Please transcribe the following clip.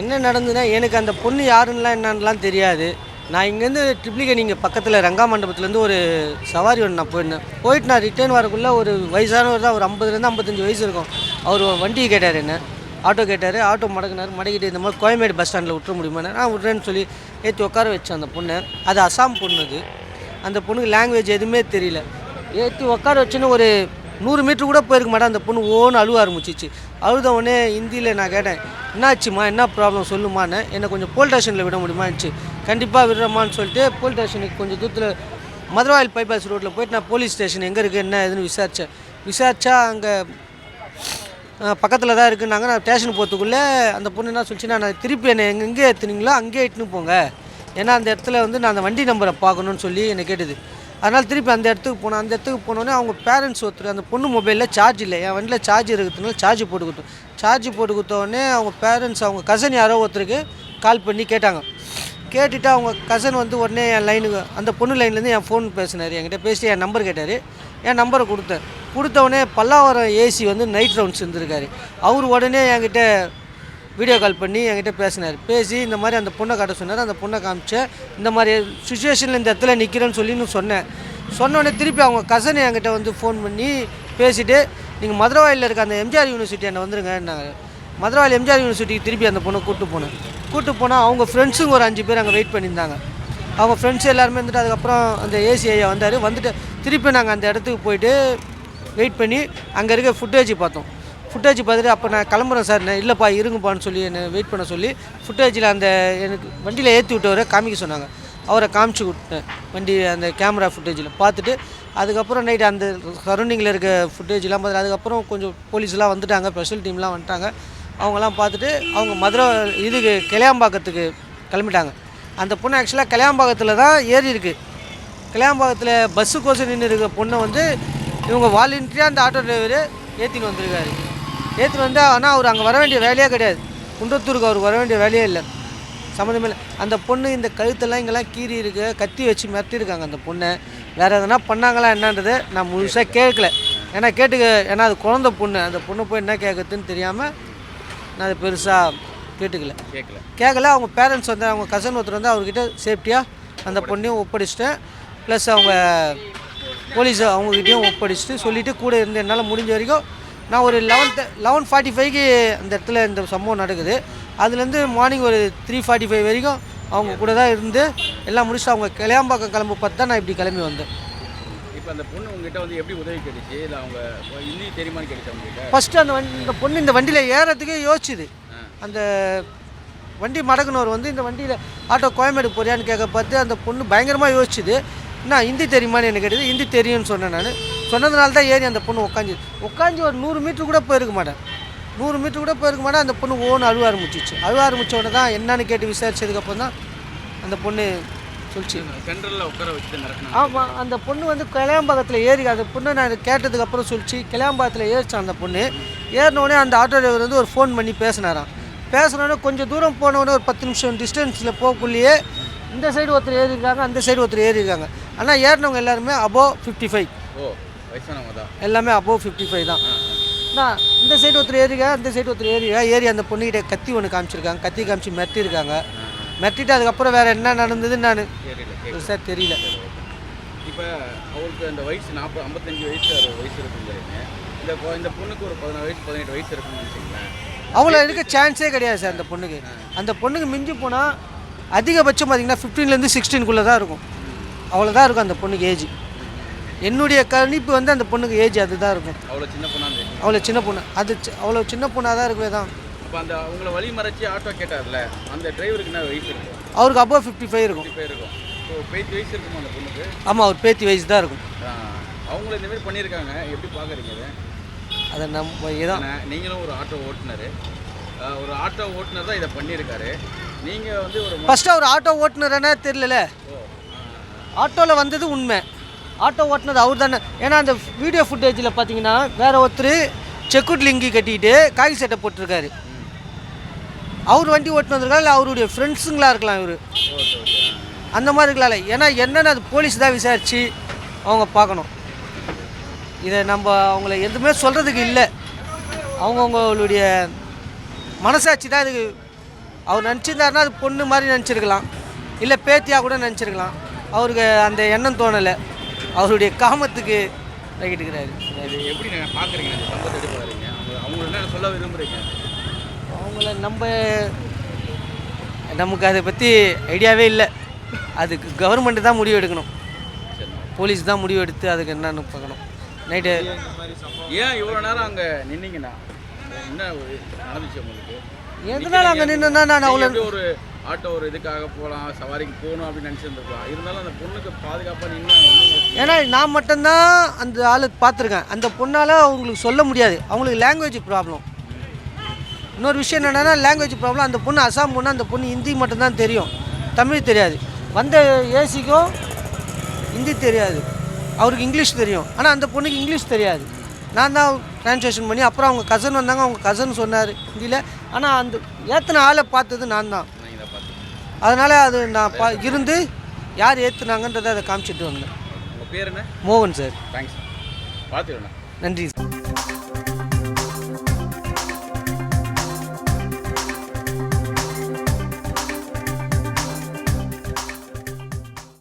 என்ன நடந்ததுன்னா எனக்கு அந்த பொண்ணு யாருன்னெலாம் என்னன்னுலாம் தெரியாது. நான் இங்கேருந்து ட்ரிப்ளிகே நீங்கள் பக்கத்தில் ரங்கா மண்டபத்துலேருந்து ஒரு சவாரி ஒன்று நான் போயிருந்தேன். போயிட்டு நான் ரிட்டர்ன் வரக்குள்ளே ஒரு வயசானவர் தான் ஒரு ஐம்பதுலேருந்து ஐம்பத்தஞ்சு வயசு இருக்கும். அவர் வண்டியை கேட்டார் என்ன. ஆட்டோ கேட்டார் ஆட்டோ மடக்குனார் மடக்கிட்டு இந்த மாதிரி கோயம்பேடு பஸ் ஸ்டாண்டில் விட்டுற முடியுமா நான் விட்றேன்னு சொல்லி ஏற்றி உட்கார வச்சேன் அந்த பொண்ணை. அது அசாம் பொண்ணு அது. அந்த பொண்ணுக்கு லாங்குவேஜ் எதுவுமே தெரியல. ஏற்றி உட்கார வச்சுன்னு ஒரு நூறு மீட்ரு கூட போயிருக்க மாட்டேன். அந்த பொண்ணு ஓன்னு அழுவ ஆரம்பிச்சிச்சு. அழுத உடனே ஹிந்தியில் நான் கேட்டேன் என்னாச்சுமா என்ன ப்ராப்ளம் சொல்லுமான்னு என்னை கொஞ்சம் போலீஸ் ஸ்டேஷனில் விட முடியுமாச்சு கண்டிப்பாக விடுறமான்னு சொல்லிட்டு போலீஸ் ஸ்டேஷனுக்கு கொஞ்சம் தூரத்தில் மதுரவாயில் பைபாஸ் ரோட்டில் போயிட்டு நான் போலீஸ் ஸ்டேஷன் எங்கே இருக்குது என்ன ஏதுன்னு விசாரித்தேன் விசாரித்தா அங்கே பக்கத்தில் தான் இருக்குன்னாங்க. நான் ஸ்டேஷன் போகிறதுக்குள்ளே அந்த பொண்ணு என்ன சொல்லிச்சுன்னா நான் திருப்பி என்னை எங்கே எங்கே ஏற்றுனீங்களோ அங்கேயே இட்டுன்னு போங்க. ஏன்னா அந்த இடத்துல வந்து நான் அந்த வண்டி நம்பரை பார்க்கணுன்னு சொல்லி என்னை கேட்டுது. அதனால் திருப்பி அந்த இடத்துக்கு போனேன். அந்த இடத்துக்கு போனோடனே அவங்க பேரண்ட்ஸ் ஒருத்தர் அந்த பொண்ணு மொபைலில் சார்ஜ் இல்லை. என் வண்டியில் சார்ஜ் இருக்கிறதுனால சார்ஜ் போட்டு கொடுத்தோம் சார்ஜ் போட்டு கொடுத்தோடனே அவங்க பேரண்ட்ஸ் அவங்க கசன் யாரோ ஒருத்தருக்கு கால் பண்ணி கேட்டாங்க. கேட்டுட்டு அவங்க கசன் வந்து உடனே என் லைனுக்கு அந்த பொண்ணு லைன்லேருந்து என் ஃபோன் பேசினார். என்கிட்ட பேசி என் நம்பர் கேட்டார். என் நம்பரை கொடுத்தேன். கொடுத்தவொடனே பல்லாவரம் ஏசி வந்து நைட் ரவுண்ட்ஸ் இருந்திருக்காரு. அவர் உடனே என்கிட்ட வீடியோ கால் பண்ணி என்கிட்ட பேசினார். பேசி இந்த மாதிரி அந்த பொண்ணை காட்ட சொன்னார். அந்த பொண்ணை காமிச்சேன் இந்த மாதிரி சுச்சுவேஷனில் இந்த இடத்துல நிற்கிறேன்னு சொல்லி நான் சொன்னேன். சொன்னோடனே திருப்பி அவங்க கசன் என்கிட்ட வந்து ஃபோன் பண்ணி பேசிவிட்டு நீங்கள் மதுரவாயில் இருக்க அந்த எம்ஜிஆர் யூனிவர்சிட்டி என்ன வந்துருங்கன்னாங்க. மதுரவாயில் எம்ஜிஆர் யூனிவர்சிட்டிக்கு திருப்பி அந்த பொண்ணை கூப்பிட்டு போனேன். கூப்பிட்டு போனால் அவங்க ஃப்ரெண்ட்ஸுங்க ஒரு அஞ்சு பேர் அங்கே வெயிட் பண்ணியிருந்தாங்க. அவங்க ஃப்ரெண்ட்ஸ் எல்லாருமே வந்துட்டு அதுக்கப்புறம் அந்த ஏசி ஐயா வந்தார். வந்துட்டு திருப்பி நாங்கள் அந்த இடத்துக்கு போயிட்டு வெயிட் பண்ணி அங்கே இருக்க ஃபுட்டேஜ் பார்த்தோம். ஃபுட்டேஜ் பார்த்துட்டு அப்போ நான் கிளம்புறேன் சார் இல்லைப்பா இருங்கப்பான்னு சொல்லி என்னை வெயிட் பண்ண சொல்லி ஃபுட்டேஜில் அந்த எனக்கு வண்டியில் ஏற்றி விட்டவரை காமிக்க சொன்னாங்க. அவரை காமிச்சு விட்டேன். வண்டி அந்த கேமரா ஃபுட்டேஜில் பார்த்துட்டு அதுக்கப்புறம் நைட் அந்த சரௌண்டிங்கில் இருக்க ஃபுட்டேஜ்லாம் பார்த்துட்டு அதுக்கப்புறம் கொஞ்சம் போலீஸ்லாம் வந்துட்டாங்க ஸ்பெஷல் டீம்லாம் வந்துட்டாங்க. அவங்கெல்லாம் பார்த்துட்டு அவங்க மதுரை இதுக்கு கிளையாம்பாக்கத்துக்கு கிளம்பிட்டாங்க. அந்த பொண்ணு ஆக்சுவலாக கிளையாம்பாக்கத்தில் தான் ஏறி இருக்குது கிளையாம்பாக்கத்தில் பஸ்ஸு கோசம் நின்று இருக்க பொண்ணை வந்து இவங்க வாலண்டியாக அந்த ஆட்டோ டிரைவர் ஏற்றின்னு வந்திருக்காரு. ஏற்றின்னு வந்து ஆனால் அவர் அங்கே வர வேண்டிய வேலையே கிடையாது. குன்றத்தூருக்கு அவர் வர வேண்டிய வேலையே இல்லை. சம்மந்தமே இல்லை. அந்த பொண்ணு இந்த கழுத்தெல்லாம் இங்கெல்லாம் கீறி இருக்கு. கத்தி வச்சு மிரட்டியிருக்காங்க அந்த பொண்ணை. வேறு எதனா பண்ணாங்களா என்னன்றது நான் முழுசாக கேட்கல. ஏன்னா கேட்டுக்க ஏன்னா அது குழந்த பொண்ணு. அந்த பொண்ணு போய் என்ன கேட்குறதுன்னு தெரியாமல் நான் அதை பெருசாக கேட்டுக்கல. கேட்கல. கேட்கல. அவங்க பேரண்ட்ஸ் வந்து அவங்க கசன் ஒருத்தர் வந்து அவர்கிட்ட சேஃப்டியாக அந்த பொண்ணையும் ஒப்படைச்சிட்டேன். ப்ளஸ் அவங்க போலீஸ் அவங்கக்கிட்டேயும் ஒப்படைச்சிட்டு சொல்லிவிட்டு கூட இருந்து என்னால் முடிஞ்ச வரைக்கும் நான் ஒரு லெவன்த்து லெவன் ஃபார்ட்டி ஃபைவ்க்கு அந்த இடத்துல இந்த சம்பவம் நடக்குது. அதுலேருந்து மார்னிங் ஒரு த்ரீ ஃபார்ட்டி ஃபைவ் வரைக்கும் அவங்க கூட தான் இருந்து எல்லாம் முடிச்சுட்டு அவங்க கிளையாம்பாக்கம் கிளம்பு பார்த்து தான் நான் இப்படி கிளம்பி வந்தேன். இப்போ அந்த பொண்ணு உங்ககிட்ட வந்து எப்படி உதவி கேட்டுச்சு இல்லை அவங்க ஹிந்தி தெரியுமான்னு உங்ககிட்ட? ஃபஸ்ட்டு அந்த வண்டி இந்த பொண்ணு இந்த வண்டியில் ஏறதுக்கே யோசிச்சுது. அந்த வண்டி மடக்குனவர் வந்து இந்த வண்டியில் ஆட்டோ கோயம்பேடு போறியான்னு கேட்க பார்த்து அந்த பொண்ணு பயங்கரமாக யோசிச்சுது. என்ன ஹிந்தி தெரியுமான்னு எனக்கு கேட்டது? ஹிந்தி தெரியும்னு சொன்னேன் நான். சொன்னதுனால தான் ஏறி அந்த பொண்ணு உட்காந்து உட்காந்து ஒரு நூறு மீட்டர் கூட போயிருக்க மாட்டேன். நூறு மீட்டர் கூட போயிருக்க மாட்டேன். அந்த பொண்ணு ஓன்னு அழுவ ஆரம்பிச்சிச்சு. அழுவ ஆரம்பிச்ச உடனே தான் என்னன்னு கேட்டு விசாரிச்சதுக்கப்புறம் தான் அந்த பொண்ணு சொல்லிச்சு. சென்ட்ரலில் உட்கார மிரட்டினா ஆமாம் அந்த பொண்ணு வந்து கிளையாம்பாக்கத்தில் ஏறி அந்த பொண்ணு நான் கேட்டதுக்கு அப்புறம் சொல்லிச்சு. கிளையாம்பாக்கத்தில் ஏறிச்சான் அந்த பொண்ணு. ஏறின உடனே அந்த ஆட்டோ டிரைவர் வந்து ஒரு ஃபோன் பண்ணி பேசினாராம். பேசினோடனே கொஞ்சம் தூரம் போன உடனே ஒரு பத்து நிமிஷம் டிஸ்டன்ஸில் போகக்குள்ளேயே இந்த சைடு ஒருத்தர் ஏறி இருக்காங்க அந்த சைடு ஒருத்தர் ஏறி இருக்காங்க. ஆனால் ஏறினவங்க எல்லாருமே அபோவ் ஃபிஃப்டி ஃபைவ் எல்லாமே அபோவ் ஃபிஃப்டி ஃபைவ் தான் நான் இந்த சைடு ஒருத்தர் ஏறிக்கா இந்த சைடு ஒருத்தர் ஏறிக்கா ஏறி அந்த பொண்ணுகிட்ட கத்தி ஒன்று காமிச்சிருக்காங்க. கத்தி காமிச்சு மிரட்டியிருக்காங்க மிரட்டிட்டு அதுக்கப்புறம் வேறு என்ன நடந்ததுன்னு நான் பெருசாக தெரியல. இப்போ அவருக்கு அந்த வயசு நாற்பது ஐம்பத்தஞ்சு வயசு வயசு இருக்குங்கிறீங்க இந்த இந்த பொண்ணுக்கு ஒரு பதினாறு வயசு பதினெட்டு வயசு இருக்குன்னு நினச்சிங்களேன் அவ்வளோ இருக்க சான்ஸே கிடையாது சார் அந்த பொண்ணுக்கு. அந்த பொண்ணுக்கு மிஞ்சி போனால் அதிகபட்சம் பார்த்தீங்கன்னா ஃபிஃப்டீன்லேருந்து சிக்ஸ்டீனுக்குள்ளே தான் இருக்கும். அவ்வளோதான் இருக்கும் அந்த பொண்ணுக்கு ஏஜ் என்னுடைய கணிப்பு வந்து அந்த பொண்ணுக்கு ஏஜ் அதுதான் இருக்கும். அவ்வளோ சின்ன பொண்ணாந்து அவ்வளோ சின்ன பொண்ணு. அது அவ்வளோ சின்ன பொண்ணாக தான் இருக்கவே தான். அப்போ அந்த அவங்கள வழி மறைச்சி ஆட்டோ கேட்டார்ல அந்த டிரைவருக்கு என்ன வயசு இருக்கும் அவருக்கு above ஃபிஃப்டி ஃபைவ் இருக்கும். இப்படி இருக்கும். ஸோ பேத்தி வயசு இருக்குமா அந்த பொண்ணுக்கு? ஆமாம் அவர் பேத்தி வயசு தான் இருக்கும் அவங்கள இந்த மாதிரி பண்ணியிருக்காங்க. எப்படி பார்க்குறீங்க அதை நம்ம இதான் நீங்களும் ஒரு ஆட்டோ ஓட்டுநர் ஒரு ஆட்டோ ஓட்டுநர் தான் இதை பண்ணியிருக்காரு. நீங்கள் வந்து ஒரு ஃபஸ்ட்டு அவர் ஆட்டோ ஓட்டுனரனே தெரியல ஓ, ஆட்டோவில் வந்தது உண்மை. ஆட்டோ ஓட்டுனது அவர் தானே ஏன்னா அந்த வீடியோ ஃபுட்டேஜில் பார்த்தீங்கன்னா வேற ஒருத்தர் செக்குட் லிங்கி கட்டிக்கிட்டு காகி சட்டை போட்டிருக்காரு. அவர் வண்டி ஓட்டினு வந்திருக்காரு இல்லை அவருடைய ஃப்ரெண்ட்ஸுங்களா இருக்கலாம் இவர்? அந்த மாதிரி இருக்கலாம்ல. ஏன்னா என்னென்னு அது போலீஸ் தான் விசாரித்து அவங்க பார்க்கணும். இதை நம்ம அவங்கள எதுவுமே சொல்கிறதுக்கு இல்லை. அவங்கவுங்களுடைய மனசாட்சி தான் இதுக்கு. அவர் நினச்சிருந்தாருன்னா அது பொண்ணு மாதிரி நினச்சிருக்கலாம். இல்லை பேத்தியாக கூட நினச்சிருக்கலாம். அவருக்கு அந்த எண்ணம் தோணலை. அவருடைய காமத்துக்கு இது எப்படி பார்க்குறீங்க இந்த சம்பவத்தை எப்படி பார்க்குறீங்க அவங்க என்ன சொல்ல விரும்புகிறீங்க அவங்கள நம்ம நமக்கு அதை பற்றி ஐடியாவே இல்லை. அதுக்கு கவர்மெண்ட்டு தான் முடிவு எடுக்கணும். போலீஸ் தான் முடிவு எடுத்து அதுக்கு என்னன்னு பார்க்கணும். நைட்டு ஏன் இவ்வளோ நேரம் அங்கே நின்னீங்கண்ணா என்ன நடந்துச்சு உங்களுக்கு? எதனால அங்கே நின்றுனா நான் அவ்வளோ ஒரு ஆட்டோ ஒரு இதுக்காக போகலாம் சவாரிக்கு போகணும் அப்படின்னு நினச்சிருந்துருக்கலாம். இருந்தாலும் அந்த பொண்ணுக்கு பாதுகாப்பாக நின்று ஏன்னா நான் மட்டும்தான் அந்த ஆள் பார்த்துருக்கேன். அந்த பொண்ணால் அவங்களுக்கு சொல்ல முடியாது. அவங்களுக்கு லாங்குவேஜ் ப்ராப்ளம் இன்னொரு விஷயம் என்னென்னா லாங்குவேஜ் ப்ராப்ளம் அந்த பொண்ணு அசாம் பொண்ணு அந்த பொண்ணு ஹிந்தி மட்டும்தான் தெரியும். தமிழ் தெரியாது. வந்த ஏசிக்கும் ஹிந்தி தெரியாது. அவருக்கு இங்கிலீஷ் தெரியும். ஆனால் அந்த பொண்ணுக்கு இங்கிலீஷ் தெரியாது. நான் தான் ட்ரான்ஸ்லேஷன் பண்ணி அப்புறம் அவங்க கசன் வந்தாங்க. அவங்க கசன் சொன்னார் ஹிந்தியில். ஆனால் அந்த ஏற்றின ஆளை பார்த்தது நான் தான். அதனால் அது நான் பா இருந்து யார் ஏற்றுனாங்கன்றதை அதை காமிச்சிட்டு வந்தேன். பேர் என்ன? மோகன் சார். தேங்க்ஸ் பார்த்துக்கண்ணா நன்றி சார்.